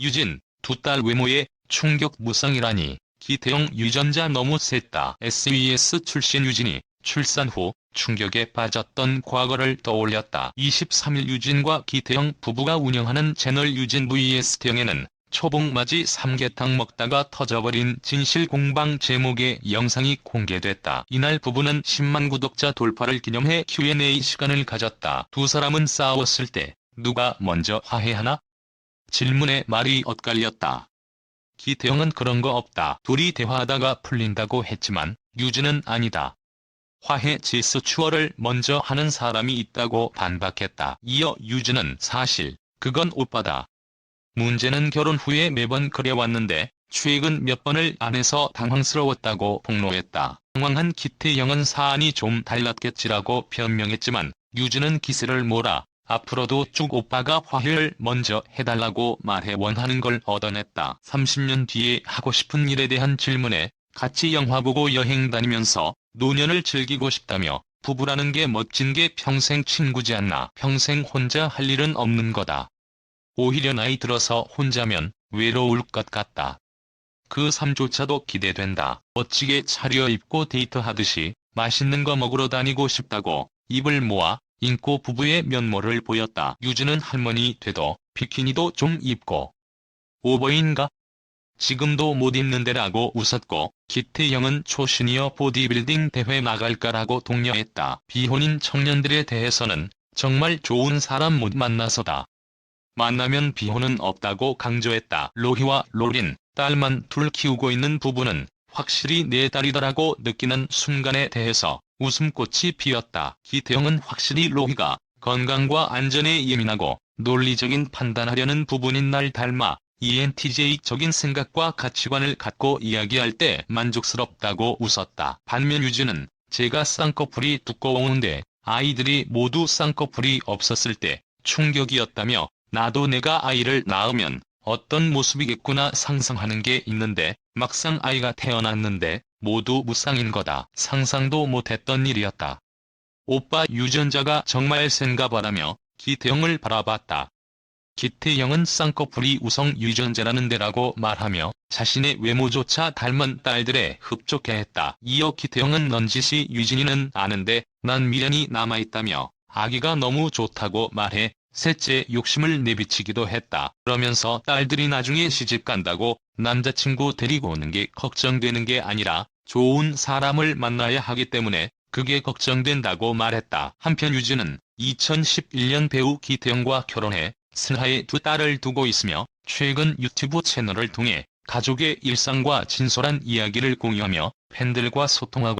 유진, 두 딸 외모에 충격 무쌍이라니. 기태영 유전자 너무 셌다. SES 출신 유진이 출산 후 충격에 빠졌던 과거를 떠올렸다. 23일 유진과 기태영 부부가 운영하는 채널 유진 vs 태영에는 초복맞이 삼계탕 먹다가 터져버린 진실 공방 제목의 영상이 공개됐다. 이날 부부는 10만 구독자 돌파를 기념해 Q&A 시간을 가졌다. 두 사람은 싸웠을 때 누가 먼저 화해하나? 질문에 말이 엇갈렸다. 기태영은 그런 거 없다. 둘이 대화하다가 풀린다고 했지만 유진은 아니다. 화해 제스추어를 먼저 하는 사람이 있다고 반박했다. 이어 유진은 사실 그건 오빠다. 문제는 결혼 후에 매번 그래왔는데 최근 몇 번을 안 해서 당황스러웠다고 폭로했다. 당황한 기태영은 사안이 좀 달랐겠지라고 변명했지만 유진은 기세를 몰아 앞으로도 쭉 오빠가 화해를 먼저 해달라고 말해 원하는 걸 얻어냈다. 30년 뒤에 하고 싶은 일에 대한 질문에 같이 영화 보고 여행 다니면서 노년을 즐기고 싶다며 부부라는 게 멋진 게 평생 친구지 않나 평생 혼자 할 일은 없는 거다. 오히려 나이 들어서 혼자면 외로울 것 같다. 그 삶조차도 기대된다. 멋지게 차려입고 데이트하듯이 맛있는 거 먹으러 다니고 싶다고 입을 모아 인고 부부의 면모를 보였다. 유진은 할머니 돼도 비키니도 좀 입고 오버인가? 지금도 못 입는데라고 웃었고 기태영은 초시니어 보디빌딩 대회 나갈까라고 독려했다. 비혼인 청년들에 대해서는 정말 좋은 사람 못 만나서다. 만나면 비혼은 없다고 강조했다. 로희와 로린, 딸만 둘 키우고 있는 부부는 확실히 내 딸이더라고 느끼는 순간에 대해서 웃음꽃이 피었다. 기태영은 확실히 로희가 건강과 안전에 예민하고 논리적인 판단하려는 부분인 날 닮아 ENTJ적인 생각과 가치관을 갖고 이야기할 때 만족스럽다고 웃었다. 반면 유진은 제가 쌍꺼풀이 두꺼운데 아이들이 모두 쌍꺼풀이 없었을 때 충격이었다며 나도 내가 아이를 낳으면 어떤 모습이겠구나 상상하는 게 있는데 막상 아이가 태어났는데 모두 무쌍인 거다. 상상도 못했던 일이었다. 오빠 유전자가 정말 센가 바라며 기태영을 바라봤다. 기태영은 쌍꺼풀이 우성 유전자라는 데라고 말하며 자신의 외모조차 닮은 딸들에 흡족해했다. 이어 기태영은 넌지시 유진이는 아는데 난 미련이 남아있다며 아기가 너무 좋다고 말해 셋째 욕심을 내비치기도 했다. 그러면서 딸들이 나중에 시집 간다고 남자친구 데리고 오는 게 걱정되는 게 아니라 좋은 사람을 만나야 하기 때문에 그게 걱정된다고 말했다. 한편 유진은 2011년 배우 기태영과 결혼해 슬하에 두 딸을 두고 있으며 최근 유튜브 채널을 통해 가족의 일상과 진솔한 이야기를 공유하며 팬들과 소통하고